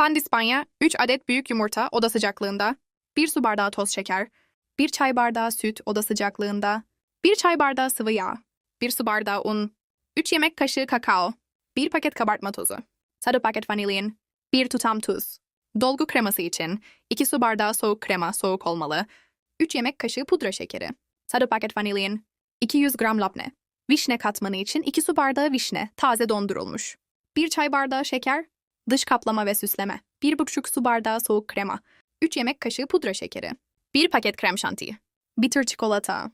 Pandispanya, 3 adet büyük yumurta oda sıcaklığında, 1 su bardağı toz şeker, 1 çay bardağı süt oda sıcaklığında, 1 çay bardağı sıvı yağ, 1 su bardağı un, 3 yemek kaşığı kakao, 1 paket kabartma tozu, 1 paket vanilin, 1 tutam tuz. Dolgu kreması için 2 su bardağı soğuk krema soğuk olmalı, 3 yemek kaşığı pudra şekeri, 1 paket vanilin, 200 gram labne. Vişne katmanı için 2 su bardağı vişne, taze dondurulmuş. 1 çay bardağı şeker, dış kaplama ve süsleme. 1,5 su bardağı soğuk krema. 3 yemek kaşığı pudra şekeri. 1 paket krem şanti. Bitter çikolata.